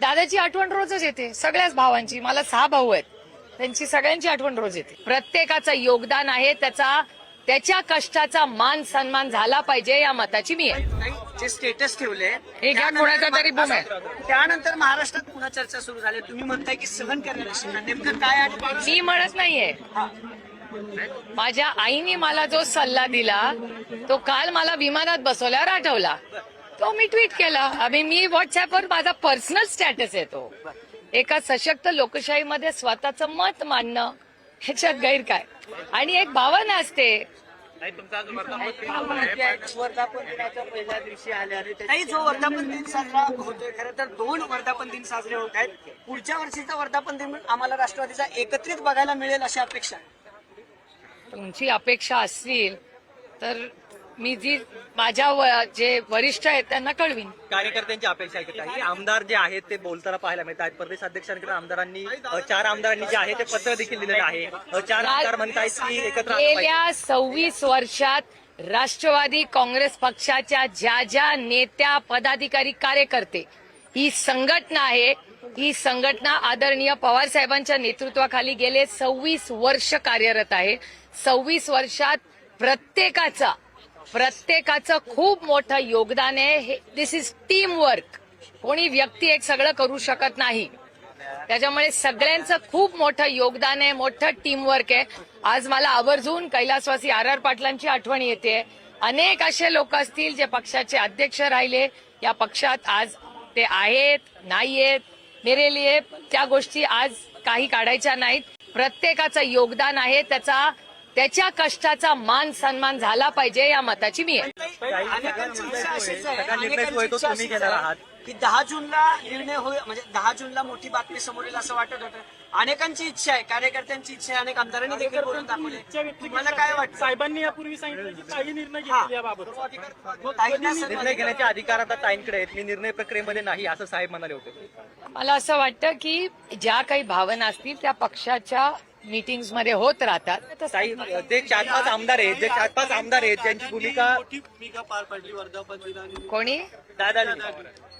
दादाची आठवण रोजच येते. सगळ्याच भावांची. मला सहा भाऊ आहेत. त्यांची सगळ्यांची आठवण रोज येते. प्रत्येकाचं योगदान आहे त्याचा त्याच्या कष्टाचा मान सन्मान झाला पाहिजे या मताची मी आहे. जे स्टेटस ठेवले हे घ्या कोणाचा तरी बोम आहे. त्यानंतर महाराष्ट्रात पुन्हा चर्चा सुरू झाली. तुम्ही म्हणताय की सहन करणार नेमकं काय आहे? मी म्हणत नाहीये. माझ्या आईने मला जो सल्ला दिला तो काल मला विमानात बसवल्यावर आठवला. तो मी ट्विट केला. आम्ही मी व्हॉट्सअपवर माझा पर्सनल स्टॅटस आहे तो एका सशक्त लोकशाहीमध्ये स्वतःचं मत मांडणं ह्याच्यात गैर काय आणि एक भावना असते. वर्धापन दिनाच्या पहिल्या दिवशी आल्या काही जो वर्धापन दिन साजरा होतोय खरं तर दोन वर्धापन दिन साजरे होत आहेत. पुढच्या वर्षीचा वर्धापन दिन आम्हाला राष्ट्रवादीचा एकत्रित बघायला मिळेल अशी अपेक्षा. तुमची अपेक्षा असतील तर मी जी माझ्या जे वरिष्ठ आहेत त्यांना कळवीन. कार्यकर्त्यांची अपेक्षा आहे की काही आमदार जे आहेत ते बोलताना पाहायला मिळतात प्रदेश अध्यक्षांकडे आमदारांनी चार आमदारांनी जे आहे ते पत्र देखील दिलेलं आहे. चार आमदार म्हणतायत की एकत्र. गेल्या सव्वीस वर्षात राष्ट्रवादी काँग्रेस पक्षाच्या ज्या ज्या नेत्या पदाधिकारी कार्यकर्ते ही संघटना आहे ही संघटना आदरणीय पवार साहेबांच्या नेतृत्वाखाली गेले सव्वीस वर्ष कार्यरत आहे. सव्वीस वर्षात प्रत्येकाचा प्रत्येकाचं खूप मोठं योगदान आहे. दिस इज टीम वर्क कोणी व्यक्ती एक सगळं करू शकत नाही. त्याच्यामुळे सगळ्यांचं खूप मोठं योगदान आहे मोठं टीमवर्क आहे. आज मला आवर्जून कैलासवासी आर आर पाटलांची आठवण येते. अनेक असे लोक असतील जे पक्षाचे अध्यक्ष राहिले. या पक्षात आज ते आहेत नाहीयेत मेरे लिए त्या गोष्टी आज काही काढायच्या नाहीत. प्रत्येकाचं योगदान आहे. त्याचा त्याच्या कष्टाचा मान सन्मान झाला पाहिजे या मताची मी आहे. की दहा जूनला निर्णय होईल म्हणजे दहा जूनला मोठी बातमी समोर येईल असं वाटत होतं. अनेकांची इच्छा आहे कार्यकर्त्यांची इच्छा आहे अनेक आमदारांनी देखील बोलून दाखवले. तुम्हाला काय वाटतं? साहेबांनी यापूर्वी सांगितलं की काही निर्णय घेतले याबाबत. ताईंना निर्णय घेण्याचे अधिकार आता ताईंकडे आहेत. मी निर्णय प्रक्रियेमध्ये नाही असं साहेब म्हणाले होते. मला असं वाटतं की ज्या काही भावना असतील त्या पक्षाच्या मीटिंग्समध्ये होत राहतात. ताई जे चार पाच आमदार आहेत जे चार पाच आमदार आहेत ज्यांची भूमिका मोठी भूमिका पार पडली वर्धापन दिनाने कोणी? दादानी.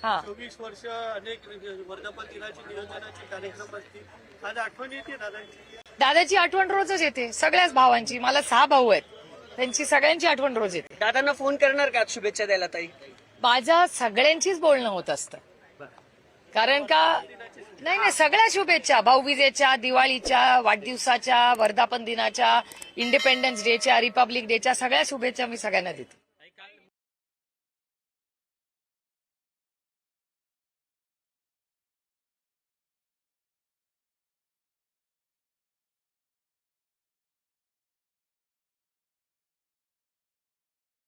हा. चोवीस वर्ष अनेक वर्धापन दिनाची नियोजनाचे कार्यक्रम असतील. आज आठवण येते दादांची. दादाची आठवण रोजच येते सगळ्याच भावांची. मला सहा भाऊ आहेत. त्यांची सगळ्यांची आठवण रोज येते. दादांना फोन करणार का शुभेच्छा द्यायला ताई? माझं सगळ्यांचीच बोलणं होत असतं. कारण का? नाही नाही सगळ्या शुभेच्छा. भाऊबीजेच्या दिवाळीच्या वाढदिवसाच्या वर्धापन दिनाच्या इंडिपेंडन्स डेच्या रिपब्लिक डेच्या सगळ्या शुभेच्छा मी सगळ्यांना देते.